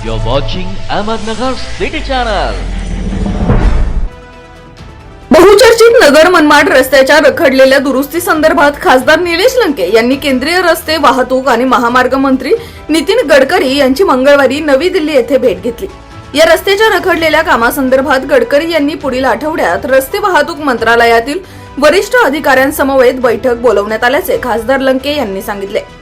You're watching Ahmednagar City Channel. बहुचर्चित नगर मनमाड रस्त्याच्या रखडलेल्या दुरुस्ती संदर्भात खासदार निलेश लंके यांनी केंद्रीय रस्ते वाहतूक आणि महामार्ग मंत्री नितीन गडकरी यांची मंगळवारी नवी दिल्ली येथे भेट घेतली या रस्त्याच्या रखडलेल्या कामासंदर्भात गडकरी यांनी पुढील आठवड्यात रस्ते वाहतूक मंत्रालयातील वरिष्ठ अधिकाऱ्यांसमवेत बैठक बोलवण्यात आल्याचे खासदार लंके यांनी सांगितले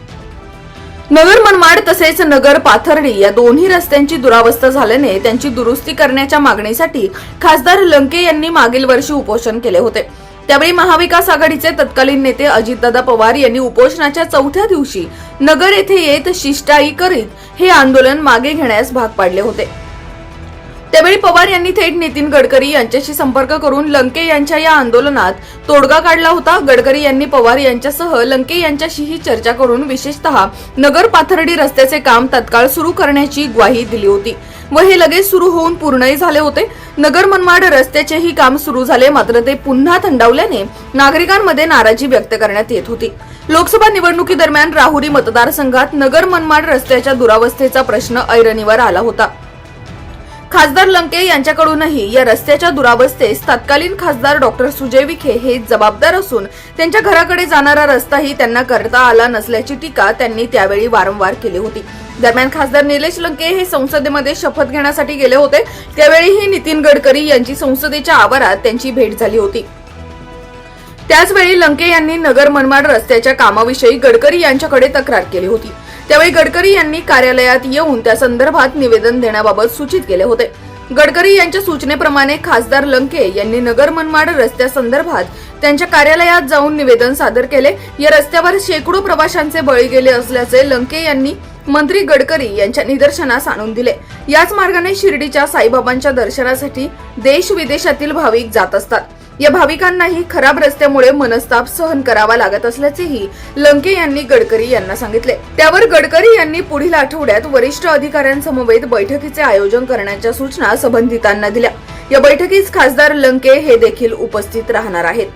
नगर मनमाड तसेच नगर पाथर्डी या दोन्ही रस्त्यांची दुरावस्था झाल्याने त्यांची दुरुस्ती करण्याच्या मागणीसाठी खासदार लंके यांनी मागील वर्षी उपोषण केले होते. त्यावेळी महाविकास आघाडीचे तत्कालीन नेते अजितदादा पवार यांनी उपोषणाच्या चौथ्या दिवशी नगर येथे येत शिष्टाई करीत हे आंदोलन मागे घेण्यास भाग पाडले होते. त्यावेळी पवार यांनी थेट नितीन गडकरी यांच्याशी संपर्क करून लंके यांच्या या आंदोलनात तोडगा काढला होता. गडकरी यांनी पवार यांच्यासह लंके यांच्याशीही चर्चा करून विशेषतः नगर पाथर्डी रस्त्याचे काम तत्काळ सुरू करण्याची ग्वाही दिली होती. व हे लगेच सुरू होऊन पूर्णही झाले होते. नगर मनमाड रस्त्याचेही काम सुरू झाले मात्र ते पुन्हा थंडावल्याने नागरिकांमध्ये नाराजी व्यक्त करण्यात येत होती. लोकसभा निवडणुकीदरम्यान राहुरी मतदारसंघात नगर मनमाड रस्त्याच्या दुरावस्थेचा प्रश्न ऐरणीवर आला होता. खासदार लंके यांच्याकडूनही या रस्त्याच्या दुरावस्थेस तत्कालीन खासदार डॉक्टर सुजय विखे हे जबाबदार असून त्यांच्या घराकडे जाणारा रस्ताही त्यांना करता आला नसल्याची टीका त्यांनी त्यावेळी वारंवार केली होती. दरम्यान खासदार निलेश लंके हे संसदेमध्ये शपथ घेण्यासाठी गेले होते. त्यावेळीही नितीन गडकरी यांची संसदेच्या आवारात त्यांची भेट झाली होती. त्याचवेळी लंके यांनी नगर मनमाड रस्त्याच्या कामाविषयी गडकरी यांच्याकडे तक्रार केली होती. त्यावेळी गडकरी यांनी कार्यालयात येऊन त्या संदर्भात निवेदन देण्याबाबत सूचित केले होते. गडकरी यांच्या सूचनेप्रमाणे खासदार लंके यांनी नगर मनमाड रस्त्यासंदर्भात त्यांच्या कार्यालयात जाऊन निवेदन सादर केले. या रस्त्यावर शेकडो प्रवाशांचे बळी गेले असल्याचे लंके यांनी मंत्री गडकरी यांच्या निदर्शनास आणून दिले. याच मार्गाने शिर्डीच्या साईबाबांच्या दर्शनासाठी देश विदेशातील भाविक जात असतात. या भाविकांनाही खराब रस्त्यामुळे मनस्ताप सहन करावा लागत असल्याचेही लंके यांनी गडकरी यांना सांगितले. त्यावर गडकरी यांनी पुढील आठवड्यात वरिष्ठ अधिकाऱ्यांसमवेत बैठकीचे आयोजन करण्याच्या सूचना संबंधितांना दिल्या. या बैठकीस खासदार लंके हे देखील उपस्थित राहणार आहेत.